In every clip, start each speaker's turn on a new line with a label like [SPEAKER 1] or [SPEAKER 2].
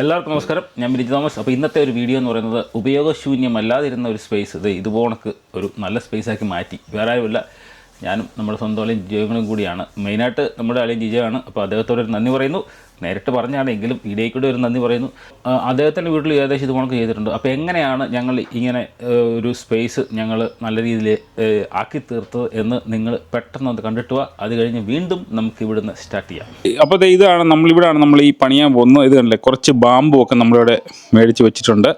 [SPEAKER 1] എല്ലാവർക്കും നമസ്കാരം. ഞാൻ ബിരിജ് തോമസ്. അപ്പോൾ ഇന്നത്തെ ഒരു വീഡിയോ എന്ന് പറയുന്നത് ഉപയോഗശൂന്യമല്ലാതിരുന്ന ഒരു സ്പേസ് ഇത് ഇതുപോണക്ക് ഒരു നല്ല സ്പേസാക്കി മാറ്റി. വേറെ ആരുമില്ല. ഞാനും നമ്മുടെ സ്വന്തം അളിയൻ ജിജോകളും കൂടിയാണ്. മെയിനായിട്ട് നമ്മുടെ അളിയൻ ജിജയാണ് അപ്പോൾ അദ്ദേഹത്തോട് ഒരു നന്ദി പറയുന്നു. നേരിട്ട് പറഞ്ഞാണെങ്കിലും എങ്കിലും വീഡിയോയിൽ കൂടി ഒരു നന്ദി പറയുന്നു. അദ്ദേഹത്തിന്റെ വീട്ടിൽ ഏകദേശം ഇത് കണക്ക് ചെയ്തിട്ടുണ്ട്. അപ്പോൾ എങ്ങനെയാണ് ഞങ്ങൾ ഇങ്ങനെ ഒരു സ്പേസ് ഞങ്ങൾ നല്ല രീതിയിൽ ആക്കി തീർത്തത് എന്ന് നിങ്ങൾ പെട്ടെന്ന് ഒന്ന് കണ്ടിട്ട് വാ. അത് കഴിഞ്ഞ് വീണ്ടും നമുക്ക് ഇവിടുന്ന് സ്റ്റാർട്ട് ചെയ്യാം.
[SPEAKER 2] അപ്പോൾ ഇതാണ് നമ്മളിവിടെയാണ് നമ്മൾ ഈ പണിയാൻ പോകുന്നത്. ഇത് കണ്ടില്ലേ? കുറച്ച് ബാമ്പു ഒക്കെ നമ്മളിവിടെ മേടിച്ച് വെച്ചിട്ടുണ്ട്.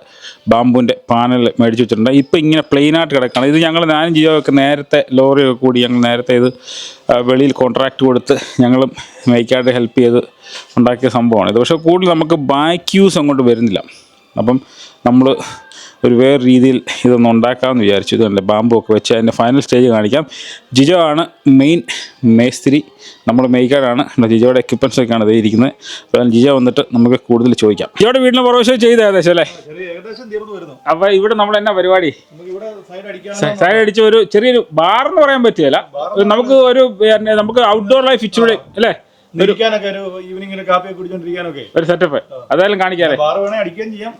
[SPEAKER 2] ബാമ്പുവിന്റെ പാനൽ മേടിച്ച് വെച്ചിട്ടുണ്ട്. ഇപ്പോൾ ഇങ്ങനെ പ്ലെയിനായിട്ട് കിടക്കണം ഇത് ഞങ്ങൾ ഞാനും ജിയോ ഒക്കെ നേരത്തെ ലോറിയൊക്കെ കൂടി ഞങ്ങൾ നേരത്തെ ഇത് വെളിയിൽ കോൺട്രാക്റ്റ് കൊടുത്ത് ഞങ്ങളും മേക്കായിട്ട് ഹെൽപ്പ് ചെയ്ത് ഉണ്ടാക്കിയ സംഭവമാണ് ഇത്. പക്ഷേ കൂടുതൽ നമുക്ക് ബാക്ക് യൂസ് അങ്ങോട്ട് വരുന്നില്ല. അപ്പം നമ്മൾ ഒരു വേറെ രീതിയിൽ ഇതൊന്ന് ഉണ്ടാക്കാമെന്ന് വിചാരിച്ചു. ഇതല്ല ബാമ്പു ഒക്കെ വെച്ച് അതിന്റെ ഫൈനൽ സ്റ്റേജ് കാണിക്കാം. ജിജോ ആണ് മെയിൻ മേസ്തിരി. നമ്മൾ മെയ്ക്കാടാണ് ജിജോയുടെ എക്യുപ്മെൻസ് ഒക്കെയാണ് ഇത് ഇരിക്കുന്നത്. അപ്പോൾ ജിജോ വന്നിട്ട് നമുക്ക് കൂടുതൽ ചോദിക്കാം. ജിജോയുടെ വീടിന് പുറവശം ചെയ്ത് ഏകദേശം അല്ലേ? അപ്പോൾ ഇവിടെ നമ്മൾ എന്നാ പരിപാടി?
[SPEAKER 3] സൈഡ്
[SPEAKER 2] അടിച്ച ഒരു ചെറിയൊരു ബാർ എന്ന് പറയാൻ പറ്റിയല്ല നമുക്ക് ഒരു നമുക്ക് ഔട്ട്ഡോർ ലൈഫ് ഇച്ചിരി അല്ലേ?
[SPEAKER 3] ഇരിക്കാനൊക്കെ ഒരു ഈവനിങ്ങിൽ കാപ്പി കുടിച്ചോണ്ടിരിക്കാനൊക്കെ.
[SPEAKER 2] ഒരു സെറ്റപ്പ് അതായാലും
[SPEAKER 3] കാണിക്കാതെ.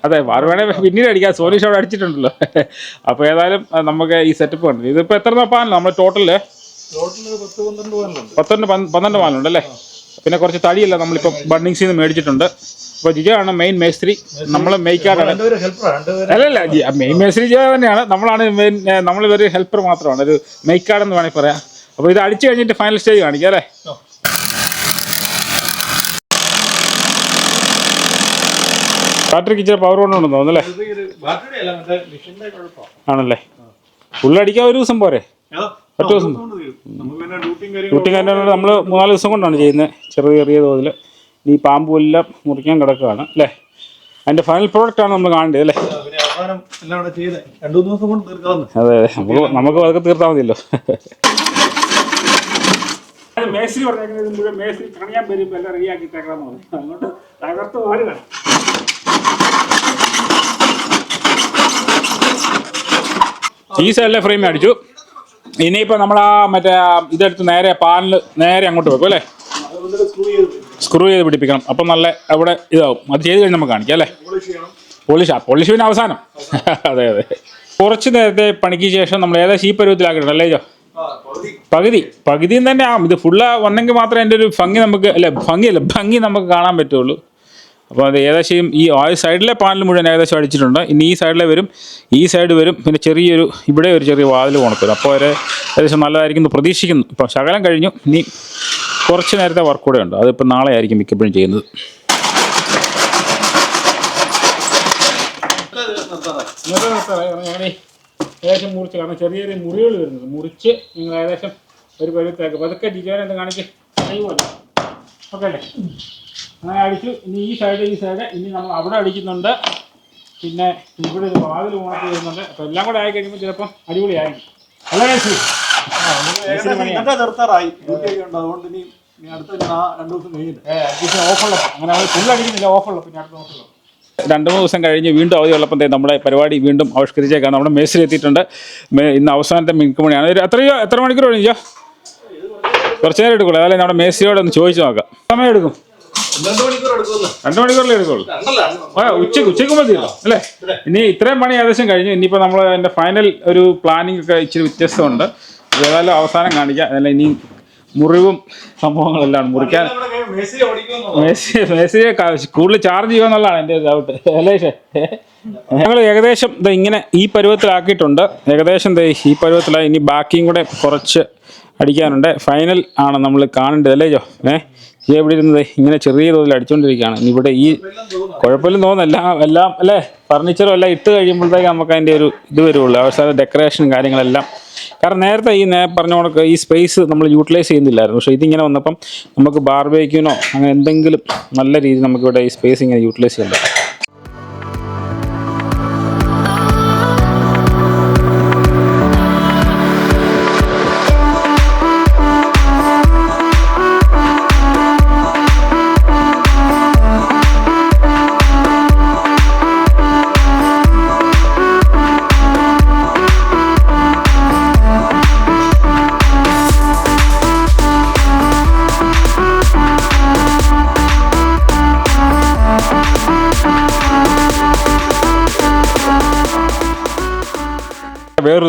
[SPEAKER 2] അതെ വാറ് വേണേ പിന്നീട് അടിക്കാം. സോനീഷ് അവിടെ അടിച്ചിട്ടുണ്ടല്ലോ. അപ്പോൾ ഏതായാലും നമുക്ക് ഈ സെറ്റപ്പ് ഉണ്ട് ഇതിപ്പോൾ എത്ര പാനല്ലോ നമ്മൾ
[SPEAKER 3] ടോട്ടൽ
[SPEAKER 2] പത്തൊന്ന് പന്ത് പന്ത്രണ്ട് പാലുണ്ട് അല്ലേ? പിന്നെ കുറച്ച് തടിയല്ല നമ്മളിപ്പോൾ ബണ്ണിങ്സിൽ നിന്ന് മേടിച്ചിട്ടുണ്ട്. അപ്പോൾ ജിജോ ആണ് മെയിൻ മേസ്ത്രി. നമ്മൾ
[SPEAKER 3] മേയ്ക്കാറാണ്
[SPEAKER 2] അല്ലല്ല മെയിൻ മേസ്ത്രി ജിജോ തന്നെയാണ്. നമ്മളാണ് മെയിൻ നമ്മളിതൊരു ഹെൽപ്പർ മാത്രമാണ്. ഒരു മേയ്ക്കാടെന്ന് വേണമെങ്കിൽ പറയാം. അപ്പോൾ ഇത് അടിച്ചു കഴിഞ്ഞിട്ട് ഫൈനൽ സ്റ്റേജ് കാണിക്കാം അല്ലേ? ബാറ്ററിക്ക് ഇച്ചിരി പവർ കൊണ്ടുണ്ടെന്ന് തോന്നുന്നല്ലേ ആണല്ലേ? ഉള്ളടിക്കാൻ ഒരു ദിവസം പോരെ?
[SPEAKER 3] ഒറ്റ ദിവസം ഡ്യൂട്ടി പിന്നെ ഡ്യൂട്ടിയും കാര്യം
[SPEAKER 2] ഷൂട്ടിംഗ് കഴിഞ്ഞാൽ നമ്മൾ മൂന്നാൽ ദിവസം കൊണ്ടാണ് ചെയ്യുന്നത്. ചെറിയ ചെറിയ തോതിൽ ഈ പാമ്പു എല്ലാം മുറിക്കാൻ കിടക്കുകയാണ് അല്ലേ? അതിന്റെ ഫൈനൽ പ്രോഡക്റ്റാണ് നമ്മൾ കാണേണ്ടത് അല്ലേ? അതെ അതെ. നമുക്ക് നമുക്ക് അതൊക്കെ തീർത്താൽ മതിയല്ലോ. മേസ്ത്രി പറഞ്ഞേക്കുന്നത് മുഴുവൻ മേസ്ത്രി കണിയാൻ ഇപ്പം എല്ലാം റെഡിയാക്കി തേക്കാന്ന് പറഞ്ഞു. അങ്ങോട്ട് തകർത്ത് മാറുകയാണ് ഈ സൈഡിലെ ഫ്രെയിം അടിച്ചു. ഇനിയിപ്പോൾ നമ്മൾ ആ മറ്റേ ഇതെടുത്ത് നേരെ പാനൽ നേരെ അങ്ങോട്ട് വെക്കും അല്ലേ?
[SPEAKER 3] സ്ക്രൂ ചെയ്ത്
[SPEAKER 2] പിടിപ്പിക്കണം. അപ്പം നല്ല അവിടെ ഇതാവും. അത് ചെയ്ത് കഴിഞ്ഞ് നമുക്ക് കാണിക്കാം അല്ലേ?
[SPEAKER 3] പോളിഷ്
[SPEAKER 2] ആ പോളിഷ് പിന്നെ അവസാനം. അതെ അതെ. കുറച്ച് നേരത്തെ പണിക്ക് ശേഷം നമ്മൾ ഏകദേശം ഈ പരുവത്തിലാക്കിയിട്ടുണ്ട് അല്ലേ ജോ?
[SPEAKER 3] പകുതി.
[SPEAKER 2] പകുതിയും തന്നെ ആ ഇത് ഫുള്ള് വന്നെങ്കിൽ മാത്രമേ എന്റെ ഒരു ഭംഗി നമുക്ക് അല്ല ഭംഗിയല്ല ഭംഗി നമുക്ക് കാണാൻ പറ്റുള്ളൂ. അപ്പോൾ അത് ഏകദേശം ഈ ആ സൈഡിലെ പാനൽ മുഴുവൻ ഏകദേശം അടിച്ചിട്ടുണ്ട്. ഇനി ഈ സൈഡിലെ വരും. ഈ സൈഡ് വരും. പിന്നെ ചെറിയൊരു ഇവിടെ ഒരു ചെറിയ വാതിൽ ഉണക്ക് അപ്പോൾ ഒരു ഏകദേശം നല്ലതായിരിക്കും എന്ന് പ്രതീക്ഷിക്കുന്നു. ഇപ്പോൾ ശകലം കഴിഞ്ഞു. ഇനി കുറച്ച് നേരത്തെ വർക്ക് കൂടെ ഉണ്ട്. അതിപ്പോൾ നാളെ ആയിരിക്കും മിക്കപ്പോഴും ചെയ്യുന്നത്. ഏകദേശം മുറിച്ച് കാരണം ചെറിയ ചെറിയ മുറികൾ വരുന്നത് മുറിച്ച് നിങ്ങൾ ഏകദേശം ഒരു പരുവത്തേക്ക് പതുക്കെ ജിജോനെ എന്ത് കാണിച്ച് കൈ ഓക്കെ അല്ലേ? അങ്ങനെ അടിച്ചു. ഇനി ഈ സൈഡ് ഈ സൈഡ് ഇനി നമ്മൾ അവിടെ അടിക്കുന്നുണ്ട്. പിന്നെ ഇവിടെ ഒരു വാതിൽ ഉണക്കി വരുന്നുണ്ട്. അപ്പോൾ എല്ലാം കൂടെ ആയി കഴിയുമ്പോൾ ചിലപ്പം അടിപൊളിയായിരിക്കും അല്ലേ
[SPEAKER 3] നിർത്താറായി അതുകൊണ്ട് ഇനി രണ്ടു
[SPEAKER 2] മൂന്ന് ദിവസം കഴിഞ്ഞ് വീണ്ടും അവധി ഉള്ളപ്പോൾ നമ്മുടെ പരിപാടി വീണ്ടും ആവിഷ്കരിച്ചേക്കാണ്. നമ്മുടെ മേസിൽ എത്തിയിട്ടുണ്ട്. മേ- ഇന്ന് അവസാനത്തെ മിനിക്ക് മണിയാണ്. ഒരു എത്രയോ എത്ര മണിക്കൂർ കഴിഞ്ഞോ കുറച്ച് നേരം എടുക്കുള്ളൂ. അതല്ലേ നമ്മുടെ മേസിയോട് ഒന്ന് ചോദിച്ചു നോക്കാം. സമയം എടുക്കും.
[SPEAKER 3] രണ്ട്
[SPEAKER 2] മണിക്കൂറിലേ എടുക്കുള്ളൂ. ഉച്ച ഉച്ചയ്ക്ക് മതിയല്ലോ അല്ലേ? ഇനി ഇത്രയും പണി ഏകദേശം കഴിഞ്ഞു. ഇനിയിപ്പോൾ നമ്മൾ അതിന്റെ ഫൈനൽ ഒരു പ്ലാനിങ് ഒക്കെ ഇച്ചിരി വ്യത്യസ്തമുണ്ട്. ഏതായാലും അവസാനം കാണിക്കാം. അതല്ല ഇനി മുറിവും സംഭവങ്ങളെല്ലാം മുറിക്കാൻ മേസി മേസിയെ കൂടുതൽ ചാർജ് ചെയ്യുമെന്നുള്ളതാണ് എന്റെ ഡൗട്ട് അല്ലേ ഞങ്ങൾ ഏകദേശം ഇങ്ങനെ ഈ പരുവത്തിലാക്കിയിട്ടുണ്ട്. ഏകദേശം ഈ പരുവത്തിലായി. ഇനി ബാക്കിയും കൂടെ കുറച്ച് അടിക്കാനുണ്ട്. ഫൈനൽ ആണ് നമ്മൾ കാണേണ്ടത്. അല്ലേ ജോ ഈ എവിടെ ഇരുന്നത്? ഇങ്ങനെ ചെറിയ തോതിൽ അടിച്ചുകൊണ്ടിരിക്കുകയാണ് ഇവിടെ ഈ കുഴപ്പമില്ലെന്ന് തോന്നുന്നു. എല്ലാം അല്ലേ? ഫർണിച്ചറും എല്ലാം ഇട്ട് കഴിയുമ്പോഴത്തേക്ക് നമുക്ക് അതിന്റെ ഒരു ഇത് വരുള്ളൂ. അവസാനം ഡെക്കറേഷനും കാര്യങ്ങളെല്ലാം. കാരണം നേരത്തെ ഈ നേ പറഞ്ഞ കണക്ക് ഈ സ്പേസ് നമ്മൾ യൂട്ടിലൈസ് ചെയ്യുന്നില്ലായിരുന്നു. പക്ഷേ ഇതിങ്ങനെ വന്നപ്പം നമുക്ക് ബാർബേക്യൂനോ അങ്ങനെ എന്തെങ്കിലും നല്ല രീതിയിൽ നമുക്കിവിടെ ഈ സ്പേസ് ഇങ്ങനെ യൂട്ടിലൈസ് ചെയ്യാൻ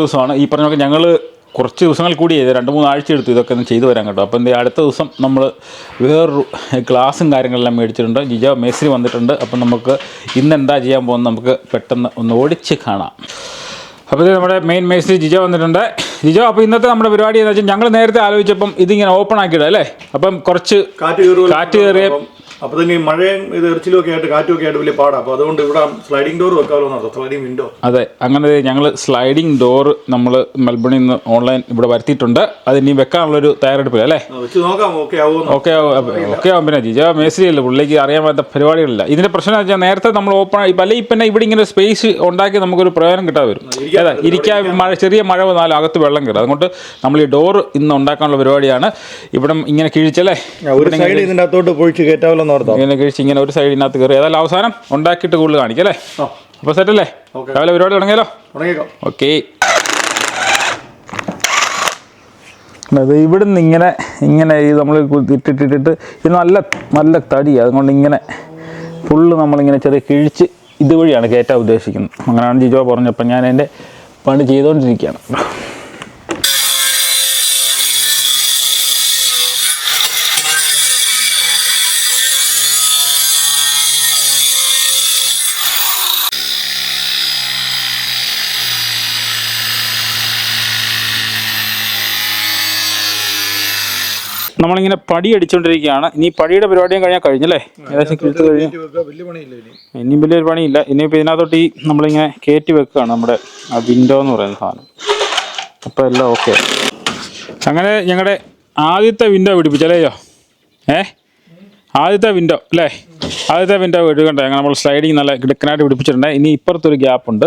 [SPEAKER 2] ദിവസമാണ്. ഈ പറഞ്ഞ ഞങ്ങൾ കുറച്ച് ദിവസങ്ങൾ കൂടി ചെയ്ത് രണ്ട് മൂന്ന് ആഴ്ച എടുത്തു ഇതൊക്കെ ഒന്ന് ചെയ്തു വരാൻ കേട്ടോ. അപ്പോൾ എന്ത് അടുത്ത ദിവസം നമ്മൾ വേറൊരു ക്ലാസ്സും കാര്യങ്ങളെല്ലാം മേടിച്ചിട്ടുണ്ട്. ജിജ മേസ്രി വന്നിട്ടുണ്ട്. അപ്പം നമുക്ക് ഇന്ന് എന്താ ചെയ്യാൻ പോകുന്നത് നമുക്ക് പെട്ടെന്ന് ഒന്ന് ഓടിച്ച് കാണാം. അപ്പോൾ ഇത് നമ്മുടെ മെയിൻ മേസ്രി ജിജ വന്നിട്ടുണ്ട്. ജിജ അപ്പോൾ ഇന്നത്തെ നമ്മുടെ പരിപാടി എന്ന് വെച്ചാൽ ഞങ്ങൾ നേരത്തെ ആലോചിച്ചപ്പം ഇതിങ്ങനെ ഓപ്പൺ ആക്കിയിടാം അല്ലേ? അപ്പം കുറച്ച്.
[SPEAKER 3] കാറ്റ്
[SPEAKER 2] കയറിയ
[SPEAKER 3] അപ്പം- അപ്പൊ തന്നെ ഈ മഴയും ഇത് എറിച്ചിലും ഒക്കെ ആയിട്ട് കാറ്റും ഒക്കെ ആയിട്ട് വലിയ പാടാണ് അപ്പോൾ അതുകൊണ്ട് ഇവിടെ സ്ലൈഡിംഗ് ഡോർ വെക്കാമല്ലോ എന്നർത്ഥം സ്ലൈഡിംഗ് വിൻഡോ
[SPEAKER 2] അതെ അങ്ങനെ ഞങ്ങൾ സ്ലൈഡിംഗ് ഡോർ നമ്മൾ മെൽബണിൽ നിന്ന് ഓൺലൈൻ ഇവിടെ വരുത്തിയിട്ടുണ്ട്. അത് ഇനി വെക്കാനുള്ളൊരു തയ്യാറെടുപ്പ് അല്ലേ?
[SPEAKER 3] വെച്ച് നോക്കാം ഓക്കെ ആവും
[SPEAKER 2] ഓക്കെ ആവും? ഓക്കെ ആവും പിന്നെ. ജിജ മേസ്രി അല്ലേ പുള്ളിക്ക് അറിയാൻ പറ്റാത്ത പരിപാടികളില്ല. ഇതിന്റെ പ്രശ്നം വെച്ചാൽ നേരത്തെ നമ്മൾ ഓപ്പൺ അല്ലെങ്കിൽ ഇപ്പം ഇവിടെ ഇങ്ങനെ സ്പേസ് ഉണ്ടാക്കി നമുക്കൊരു പ്രയോജനം കിട്ടാതെ വരും. അതെ ഇരിക്കാൻ മഴ ചെറിയ മഴ വന്നാലും അകത്ത് വെള്ളം കയറും. അതുകൊണ്ട് നമ്മൾ ഈ ഡോർ ഇന്ന് ഉണ്ടാക്കാനുള്ള പരിപാടിയാണ്. ഇവിടെ ഇങ്ങനെ കിഴിച്ചല്ലേ?
[SPEAKER 3] ഒരു സൈഡ് ഇതിന്റെ അകത്തോട്ട് പൊഴിച്ച് കയറ്റാമല്ലോ
[SPEAKER 2] ഇങ്ങനെ കഴിച്ച് ഇങ്ങനെ ഒരു സൈഡിനകത്ത് കയറി. ഏതായാലും അവസാനം ഉണ്ടാക്കിയിട്ട് കൂടുതൽ കാണിക്കാം അല്ലേ?
[SPEAKER 3] അപ്പൊ
[SPEAKER 2] സെറ്റ് അല്ലേ?
[SPEAKER 3] Okay.
[SPEAKER 2] രാവിലെ പരിപാടി തുടങ്ങിയാലോ?
[SPEAKER 3] തുടങ്ങിയേക്കാം.
[SPEAKER 2] ഓക്കെ. അത് ഇവിടുന്ന് ഇങ്ങനെ ഇങ്ങനെ ഈ നമ്മൾ ഇട്ടിട്ടിട്ടിട്ട് ഇത് നല്ല നല്ല തടി അതുകൊണ്ട് ഇങ്ങനെ ഫുള്ള് നമ്മളിങ്ങനെ ചെറിയ കിഴിച്ച് ഇതുവഴിയാണ് കയറ്റാൻ ഉദ്ദേശിക്കുന്നത്. അങ്ങനെയാണ് ജിജോ പറഞ്ഞപ്പോൾ ഞാൻ എന്റെ പണി ചെയ്തുകൊണ്ടിരിക്കുകയാണ് നമ്മളിങ്ങനെ പടി അടിച്ചുകൊണ്ടിരിക്കുകയാണ് ഇനി പടിയുടെ പരിപാടിയും കഴിഞ്ഞാൽ കഴിഞ്ഞല്ലേ? ഏകദേശം കിഴത്ത് കഴിഞ്ഞു. ഇനിയും വലിയൊരു പണിയില്ല. ഇനിയിപ്പോൾ ഇതിനകത്തോട്ട് ഈ നമ്മളിങ്ങനെ കയറ്റി വെക്കുകയാണ് നമ്മുടെ ആ വിൻഡോ എന്ന് പറയുന്ന സാധനം. അപ്പോൾ എല്ലാം ഓക്കെ അങ്ങനെ ഞങ്ങളുടെ ആദ്യത്തെ വിൻഡോ പിടിപ്പിച്ചല്ലേയോ ഏ? ആദ്യത്തെ വിൻഡോ അല്ലേ? ആദ്യത്തെ വിൻഡോ എടുക്കണ്ട. ഞങ്ങൾ നമ്മൾ സ്ലൈഡിങ് നല്ല കിടക്കനായിട്ട് പിടിപ്പിച്ചിട്ടുണ്ട്. ഇനി ഇപ്പുറത്തൊരു ഗ്യാപ്പ് ഉണ്ട്.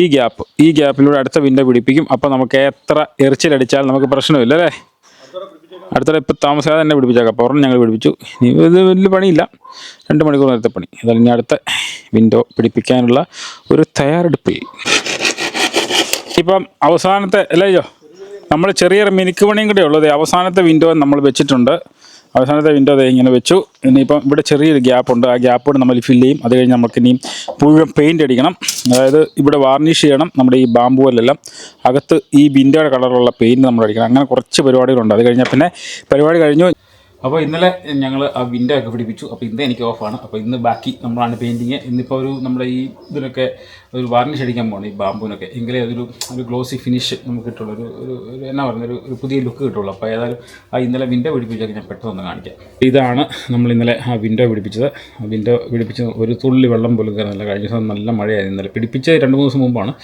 [SPEAKER 2] ഈ ഗ്യാപ്പ് ഈ ഗ്യാപ്പിലൂടെ അടുത്ത വിൻഡോ പിടിപ്പിക്കും. അപ്പോൾ നമുക്ക് എത്ര എറിച്ചിലടിച്ചാൽ നമുക്ക് പ്രശ്നമില്ല അല്ലേ? അടുത്തിടെ ഇപ്പോൾ താമസിയാതെ തന്നെ പിടിപ്പിച്ചേക്കാം. ഒരെണ്ണം ഞങ്ങൾ പിടിപ്പിച്ചു. ഇത് വലിയ പണിയില്ല. രണ്ട് മണിക്കൂർ നേരത്തെ പണി. അതായത് ഇനി അടുത്ത വിൻഡോ പിടിപ്പിക്കാനുള്ള ഒരു തയ്യാറെടുപ്പിൽ ഇപ്പം അവസാനത്തെ അല്ലയോ നമ്മൾ ചെറിയൊരു മിനുക്ക് പണിയും കൂടെ ഉള്ളത് അവസാനത്തെ വിൻഡോ നമ്മൾ വെച്ചിട്ടുണ്ട്. അവസാനത്തെ വിൻഡോ ദേ ഇങ്ങനെ വെച്ചു. ഇനിയിപ്പം ഇവിടെ ചെറിയൊരു ഗ്യാപ്പ് ഉണ്ട്. ആ ഗ്യാപ്പ് കൂടെ നമ്മൾ ഫില്ല് ചെയ്യും. അത് കഴിഞ്ഞ് നമുക്ക് ഇനിയും മുഴുവൻ പെയിന്റ് അടിക്കണം. അതായത് ഇവിടെ വാർണിഷ് ചെയ്യണം നമ്മുടെ ഈ ബാമ്പുവലെല്ലാം അകത്ത് ഈ വിൻഡോയുടെ കളറുള്ള പെയിന്റ് നമ്മൾ അടിക്കണം. അങ്ങനെ കുറച്ച് പരിപാടികളുണ്ട്. അത് കഴിഞ്ഞാൽ പിന്നെ പരിപാടി കഴിഞ്ഞു. അപ്പോൾ ഇന്നലെ ഞങ്ങൾ ആ വിൻഡോ ഒക്കെ പിടിപ്പിച്ചു. അപ്പോൾ ഇന്ന് എനിക്ക് ഓഫാണ് അപ്പോൾ ഇന്ന് ബാക്കി നമ്മളാണ് പെയിന്റിങ് ഇന്നിപ്പോൾ ഒരു നമ്മുടെ ഈ ഇതിനൊക്കെ ഒരു വാർണിഷ് അടിക്കാൻ പോകണം ഈ ബാമ്പൂനൊക്കെ എങ്കിലേ അതൊരു ഒരു ഗ്ലോസി ഫിനിഷ് നമുക്ക് കിട്ടുള്ളൂ. ഒരു ഒരു എന്നാ പറയുന്നത് ഒരു പുതിയ ലുക്ക് കിട്ടുള്ളൂ. അപ്പോൾ ഏതായാലും ആ ഇന്നലെ വിൻഡോ പിടിപ്പിച്ചൊക്കെ ഞാൻ പെട്ടെന്ന് കാണിക്കാം. ഇതാണ് നമ്മൾ ഇന്നലെ ആ വിൻഡോ പിടിപ്പിച്ചത്. ആ വിൻഡോ പിടിപ്പിച്ച് ഒരു തുള്ളി വെള്ളം പോലും നല്ല കഴിഞ്ഞ ദിവസം നല്ല മഴയായിരുന്നു. ഇന്നലെ പിടിപ്പിച്ച രണ്ട് മൂന്ന് ദിവസം മുമ്പാണ്.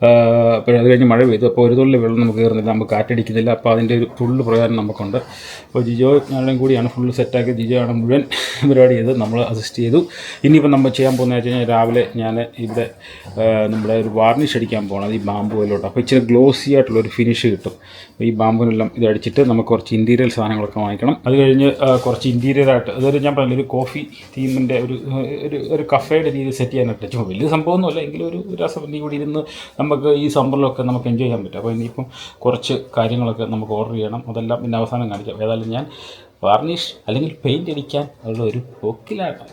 [SPEAKER 2] അപ്പോൾ അത് കഴിഞ്ഞ് മഴ പെയ്തു. അപ്പോൾ ഒരു തുള്ളി വെള്ളം നമുക്ക് കയറുന്നില്ല. നമുക്ക് കാറ്റടിക്കുന്നില്ല. അപ്പോൾ അതിന്റെ ഒരു ഫുള്ള് പ്രയോജനം നമുക്കുണ്ട്. അപ്പോൾ ജിജോ ഞാനും കൂടിയാണ് ഫുള്ള് സെറ്റാക്കി. ജിജോ ആണ് മുഴുവൻ പരിപാടി ചെയ്ത് നമ്മൾ അസിസ്റ്റ് ചെയ്തു. ഇനിയിപ്പോൾ നമ്മൾ ചെയ്യാൻ പോകുന്ന വെച്ച് കഴിഞ്ഞാൽ രാവിലെ ഞാൻ ഇവിടെ നമ്മുടെ ഒരു വാർണിഷ് അടിക്കാൻ പോകണം ഈ ബാമ്പുവിലോട്ട് അപ്പോൾ ഇച്ചിരി ഗ്ലോസി ആയിട്ടുള്ള ഒരു ഫിനിഷ് കിട്ടും. അപ്പോൾ ഈ ബാമ്പുവിനെല്ലാം ഇത് അടിച്ചിട്ട് നമുക്ക് കുറച്ച് ഇന്റീരിയൽ സാധനങ്ങളൊക്കെ വാങ്ങിക്കണം. അത് കഴിഞ്ഞ് കുറച്ച് ഇന്റീരിയർ ആയിട്ട് അതൊരു ഞാൻ പറഞ്ഞില്ല ഒരു കോഫി തീമിന്റെ ഒരു ഒരു ഒരു കഫേയുടെ രീതിയിൽ സെറ്റ് ചെയ്യാനായിട്ട് വലിയ സംഭവമൊന്നുമല്ല. എങ്കിലും ഒരു രസം. കൂടി ഇരുന്ന് നമുക്ക് ഈ സമ്മറിലൊക്കെ നമുക്ക് എൻജോയ് ചെയ്യാൻ പറ്റും. അപ്പോൾ ഇനിയിപ്പം കുറച്ച് കാര്യങ്ങളൊക്കെ നമുക്ക് ഓർഡർ ചെയ്യണം. അതെല്ലാം പിന്നെ അവസാനം കാണിക്കാം. ഏതായാലും ഞാൻ വാർണിഷ് അല്ലെങ്കിൽ പെയിന്റ് അടിക്കാൻ ഉള്ള ഒരു പോക്കിലാണ്.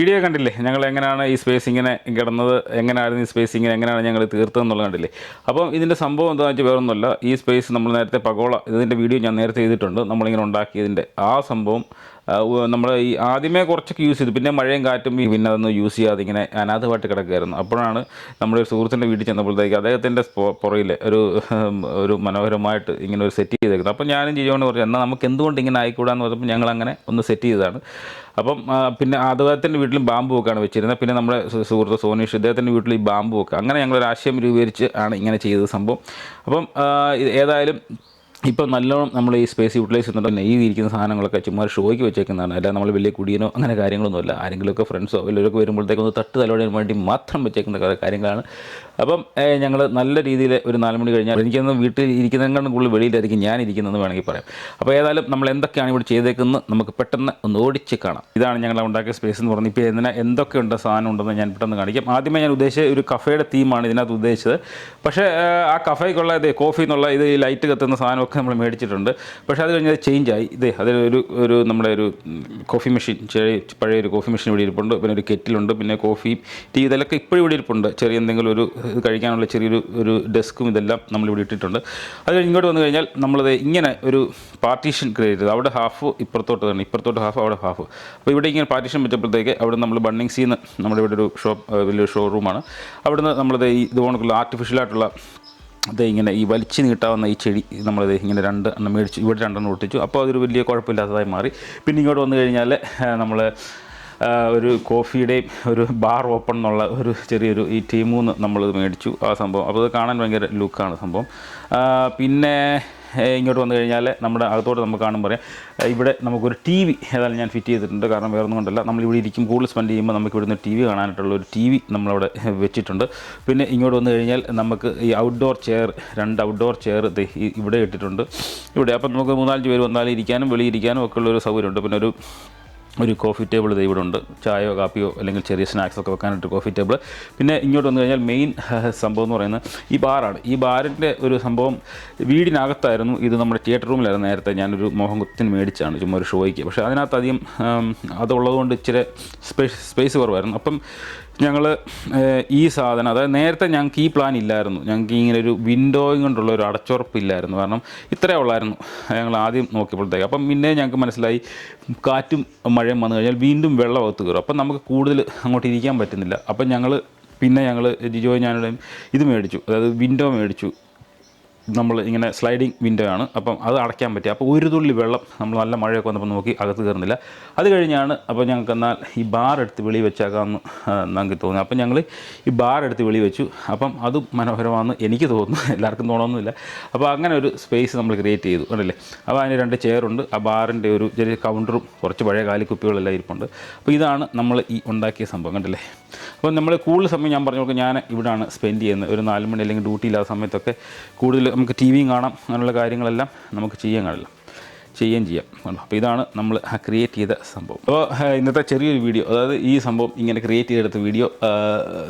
[SPEAKER 2] വീഡിയോ കണ്ടില്ലേ? ഞങ്ങൾ എങ്ങനെയാണ് ഈ സ്പേസ് ഇങ്ങനെ കിടന്നത്? എങ്ങനെയായിരുന്നു ഈ സ്പേസ് ഇങ്ങനെ എങ്ങനെയാണ് ഞങ്ങൾ തീർത്തതെന്നുള്ളത് കണ്ടില്ലേ? അപ്പം ഇതിന്റെ സംഭവം എന്താണെന്ന് വെച്ചാൽ വേറൊന്നുമല്ല. ഈ സ്പേസ് നമ്മൾ നേരത്തെ പകോള ഇതിന്റെ വീഡിയോ ഞാൻ നേരത്തെ ചെയ്തിട്ടുണ്ട്. നമ്മളിങ്ങനെ ഉണ്ടാക്കിയതിന്റെ ആ സംഭവം നമ്മൾ ഈ ആദ്യമേ കുറച്ചൊക്കെ യൂസ് ചെയ്തു. പിന്നെ മഴയും കാറ്റും പിന്നെ അതൊന്നും യൂസ് ചെയ്യാതെ ഇങ്ങനെ അനാഥമായിട്ട് കിടക്കുകയായിരുന്നു. അപ്പോഴാണ് നമ്മുടെ ഒരു സുഹൃത്തിന്റെ വീട്ടിൽ ചെന്നപ്പോഴത്തേക്ക് അദ്ദേഹത്തിന്റെ പുറയിൽ ഒരു ഒരു മനോഹരമായിട്ട് ഇങ്ങനെ ഒരു സെറ്റ് ചെയ്തേക്കുന്നത്. അപ്പോൾ ഞാനും ജിജോണ് പറഞ്ഞു എന്നാൽ നമുക്ക് എന്തുകൊണ്ട് ഇങ്ങനെ ആയിക്കൂടാന്ന് പറഞ്ഞപ്പോൾ ഞങ്ങൾ അങ്ങനെ ഒന്ന് സെറ്റ് ചെയ്തതാണ്. അപ്പം പിന്നെ അദ്ദേഹത്തിന്റെ വീട്ടിലും ബാമ്പു ഒക്കെയാണ് വെച്ചിരുന്നത്. പിന്നെ നമ്മുടെ സുഹൃത്ത് സോനീഷ് ഇദ്ദേഹത്തിന്റെ വീട്ടിൽ ഈ ബാമ്പു ഒക്കെ. അങ്ങനെ ഞങ്ങളൊരാശയം രൂപീകരിച്ച് ആണ് ഇങ്ങനെ ചെയ്തത് സംഭവം. അപ്പം ഏതായാലും ഇപ്പം നല്ലോണം നമ്മൾ ഈ സ്പേസ് യൂട്ടിലൈസ് ചെയ്യുന്നുണ്ട്. ഈ ഇരിക്കുന്ന സാധനങ്ങളൊക്കെ ചുമ്മാ ഷോയ്ക്ക് വെച്ചേക്കുന്നതാണ്. അല്ലാതെ നമ്മൾ വലിയ കുടിയനോ അങ്ങനെ കാര്യങ്ങളൊന്നുമല്ല. ആരെങ്കിലുമൊക്കെ ഫ്രണ്ട്സോ വല്ലവരൊക്കെ വരുമ്പോഴത്തേക്കൊന്ന് തട്ട് തലോടാൻ വേണ്ടി മാത്രം വെച്ചേക്കുന്ന കാര്യങ്ങളാണ് അപ്പം ഞങ്ങൾ നല്ല രീതിയിൽ ഒരു നാല് മണി കഴിഞ്ഞാൽ എനിക്കൊന്ന് വീട്ടിൽ ഇരിക്കുന്നതിനെക്കാളും കൂടുതൽ വെളിയിലായിരിക്കും ഞാൻ ഇരിക്കുന്നതെന്ന് വേണമെങ്കിൽ പറയാം. അപ്പോൾ ഏതായാലും നമ്മൾ എന്തൊക്കെയാണ് ഇവിടെ ചെയ്തേക്കുന്നത് നമുക്ക് പെട്ടെന്ന് ഒന്ന് ഓടിച്ച് കാണാം. ഇതാണ് ഞങ്ങൾ ഉണ്ടാക്കിയ സ്പേസ് എന്ന് പറഞ്ഞാൽ ഇപ്പോൾ ഇതിന് എന്തൊക്കെയുണ്ട് സാധനം ഉണ്ടെന്ന് ഞാൻ പെട്ടെന്ന് കാണിക്കാം. ആദ്യമേ ഞാൻ ഉദ്ദേശിച്ച ഒരു കഫേയുടെ തീമാണ് ഇതിനകത്ത് ഉദ്ദേശിച്ചത്. പക്ഷേ ആ, കഫേക്കുള്ള ഇത് കോഫി എന്നുള്ള ഇത് ലൈറ്റ് കത്തുന്ന സാധനമൊക്കെ നമ്മൾ മേടിച്ചിട്ടുണ്ട്. പക്ഷേ അത് കഴിഞ്ഞാൽ ചേഞ്ച് ആയി. ഇതേ അതിലൊരു ഒരു നമ്മുടെ ഒരു കോഫി മെഷീൻ പഴയ ഒരു കോഫി മെഷീൻ ഇവിടെ ഇരിപ്പുണ്ട്. പിന്നെ ഒരു കെറ്റിലുണ്ട് പിന്നെ കോഫി ടീ ഇതെല്ലാം ഇപ്പോഴും ഇവിടെ ഇരിപ്പുണ്ട്. ചെറിയ എന്തെങ്കിലും ഒരു കഴിക്കാനുള്ള ചെറിയൊരു ഒരു ഡെസ്കും ഇതെല്ലാം നമ്മൾ ഇവിടെ ഇട്ടിട്ടുണ്ട്. അത് കഴിഞ്ഞ് ഇങ്ങോട്ട് വന്നു കഴിഞ്ഞാൽ നമ്മളത് ഇങ്ങനെ ഒരു പാർട്ടീഷൻ ക്രിയേറ്റ് ചെയ്തു അവിടെ ഹാഫ് ഇപ്പുറത്തോട്ട് തന്നെ ഇപ്പുറത്തോട്ട് ഹാഫ് അവിടെ ഹാഫ് അപ്പോൾ ഇവിടെ ഇങ്ങനെ പാർട്ടീഷൻ വെച്ചപ്പോഴത്തേക്ക് അവിടെ നമ്മൾ ബണ്ണിങ് സീന്ന് നമ്മുടെ ഇവിടെ ഒരു ഷോപ്പ് വലിയൊരു ഷോറൂമാണ് അവിടുന്ന് നമ്മളത് ഈ ഇതുപോലുള്ള ആർട്ടിഫിഷ്യലായിട്ടുള്ള അത് ഇങ്ങനെ ഈ വലിച്ചു നീട്ടാവുന്ന ഈ ചെടി നമ്മളത് ഇങ്ങനെ രണ്ട് എണ്ണം മേടിച്ചു ഇവിടെ രണ്ടെണ്ണം ഒട്ടിച്ചു. അപ്പോൾ അതൊരു വലിയ കുഴപ്പമില്ലാത്തതായി മാറി. പിന്നെ ഇങ്ങോട്ട് വന്നു കഴിഞ്ഞാൽ നമ്മൾ ഒരു കോഫിയുടെയും ഒരു ബാർ ഓപ്പൺ എന്നുള്ള ഒരു ചെറിയൊരു ഈ ടീമൂന്ന് നമ്മൾ മേടിച്ചു ആ സംഭവം. അപ്പോൾ അത് കാണാൻ ഭയങ്കര ലുക്കാണ് സംഭവം. പിന്നെ ഇങ്ങോട്ട് വന്നു കഴിഞ്ഞാൽ നമ്മുടെ അകത്തോട്ട് നമുക്ക് കാണുമ്പോൾ പറയാം. ഇവിടെ നമുക്കൊരു ടി വി ഏതായാലും ഞാൻ ഫിറ്റ് ചെയ്തിട്ടുണ്ട്. കാരണം വേറെ ഒന്നും കൊണ്ടല്ല നമ്മളിവിടെ ഇരിക്കും. കൂടുതൽ സ്പെൻഡ് ചെയ്യുമ്പോൾ നമുക്ക് ഇവിടുന്ന് ടി വി കാണാനായിട്ടുള്ള ഒരു ടി വി നമ്മളവിടെ വെച്ചിട്ടുണ്ട്. പിന്നെ ഇങ്ങോട്ട് വന്നു കഴിഞ്ഞാൽ നമുക്ക് ഈ ഔട്ട്ഡോർ ചെയർ രണ്ട് ഔട്ട്ഡോർ ചെയർ ഇവിടെ ഇട്ടിട്ടുണ്ട്. ഇവിടെ. അപ്പം നമുക്ക് മൂന്നാലഞ്ച് പേര് വന്നാലും ഇരിക്കാനും വെളിയിരിക്കാനും ഒക്കെ ഉള്ളൊരു സൗകര്യമുണ്ട്. പിന്നെ ഒരു ഒരു കോഫി ടേബിൾ ഇത് ഇവിടെ ഉണ്ട്. ചായയോ കാപ്പിയോ അല്ലെങ്കിൽ ചെറിയ സ്നാക്സ് ഒക്കെ വെക്കാനായിട്ട് കോഫി ടേബിൾ പിന്നെ ഇങ്ങോട്ട് വന്നു കഴിഞ്ഞാൽ മെയിൻ സംഭവം എന്ന് പറയുന്നത് ഈ ബാറാണ് ഈ ബാറിന്റെ ഒരു സംഭവം വീടിനകത്തായിരുന്നു. ഇത് നമ്മുടെ തിയേറ്റർ റൂമിലായിരുന്നു നേരത്തെ ഞാനൊരു മോഹം കുത്തിന് മേടിച്ചാണ്. ചുമ്മാ ഒരു ഷോയ്ക്ക് പക്ഷേ അതിനകത്ത് അധികം അതുള്ളതുകൊണ്ട് ഇച്ചിരി സ്പേസ് സ്പേസ് കുറവായിരുന്നു. അപ്പം ഞങ്ങൾ ഈ സാധനം അതായത് നേരത്തെ ഞങ്ങൾക്ക് ഈ പ്ലാൻ ഇല്ലായിരുന്നു. ഞങ്ങൾക്ക് ഇങ്ങനെ ഒരു വിൻഡോയും കൊണ്ടുള്ള ഒരു അടച്ചുറപ്പില്ലായിരുന്നു. കാരണം ഇത്രയേ ഉള്ളായിരുന്നു. ഞങ്ങൾ ആദ്യം നോക്കിയപ്പോഴത്തേക്ക്. അപ്പം പിന്നെ ഞങ്ങൾക്ക് മനസ്സിലായി കാറ്റും മഴയും വന്നു കഴിഞ്ഞാൽ വീണ്ടും വെള്ളം ഒത്തു കയറും. അപ്പം നമുക്ക് കൂടുതൽ അങ്ങോട്ട് ഇരിക്കാൻ പറ്റുന്നില്ല. അപ്പം ഞങ്ങൾ പിന്നെ ഞങ്ങൾ ജിജോ ഞാനുടെയും ഇത് മേടിച്ചു. അതായത് വിൻഡോ മേടിച്ചു. നമ്മൾ ഇങ്ങനെ സ്ലൈഡിങ് വിൻഡോ ആണ്. അപ്പം അത് അടയ്ക്കാൻ പറ്റുക അപ്പോൾ ഒരു തുള്ളി വെള്ളം നമ്മൾ നല്ല മഴയൊക്കെ വന്നപ്പോൾ നോക്കി അകത്ത് കയറുന്നില്ല. അത് കഴിഞ്ഞാണ് അപ്പോൾ ഞങ്ങൾക്ക് എന്നാൽ ഈ ബാർ എടുത്ത് വെളി വെച്ചേക്കാമെന്ന് നമുക്ക് തോന്നി. അപ്പം ഞങ്ങൾ ഈ ബാർ എടുത്ത് വെളി വെച്ചു. അപ്പം അത് മനോഹരമാണെന്ന് എനിക്ക് തോന്നുന്നു. എല്ലാവർക്കും തോന്നണമെന്നില്ല. അപ്പോൾ അങ്ങനെ ഒരു സ്പേസ് നമ്മൾ ക്രിയേറ്റ് ചെയ്തു. അല്ലേ അപ്പോൾ അതിന് രണ്ട് ചെയറുണ്ട് ആ ബാറിന്റെ ഒരു ചെറിയ കൗണ്ടറും കുറച്ച് പഴയ കാലിക്കുപ്പികളെല്ലാം ഇരിപ്പുണ്ട്. അപ്പോൾ ഇതാണ് നമ്മൾ ഈ ഉണ്ടാക്കിയ സംഭവം. കണ്ടല്ലേ? അപ്പോൾ നമ്മൾ കൂടുതൽ സമയം ഞാൻ പറഞ്ഞു കൊടുക്കും ഞാൻ ഇവിടാണ് സ്പെൻഡ് ചെയ്യുന്നത്. ഒരു നാല് മണി അല്ലെങ്കിൽ ഡ്യൂട്ടി ഇല്ലാത്ത സമയത്തൊക്കെ കൂടുതൽ നമുക്ക് ടി വിയും കാണാം അങ്ങനെയുള്ള കാര്യങ്ങളെല്ലാം നമുക്ക് ചെയ്യാൻ കഴിയില്ല. ചെയ്യുകയും ചെയ്യാം. അപ്പോൾ ഇതാണ് നമ്മൾ ക്രിയേറ്റ് ചെയ്ത സംഭവം. അപ്പോൾ ഇന്നത്തെ ചെറിയൊരു വീഡിയോ അതായത് ഈ സംഭവം ഇങ്ങനെ ക്രിയേറ്റ് ചെയ്തെടുത്ത വീഡിയോ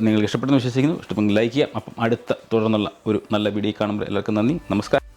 [SPEAKER 2] നിങ്ങൾക്ക് ഇഷ്ടപ്പെടുന്നു വിശ്വസിക്കുന്നു. ഇഷ്ടപ്പെടുന്ന ലൈക്ക് ചെയ്യാം. അപ്പം അടുത്ത തുടർന്നുള്ള ഒരു നല്ല വീഡിയോ കാണുമ്പോൾ എല്ലാവർക്കും നന്ദി. നമസ്കാരം.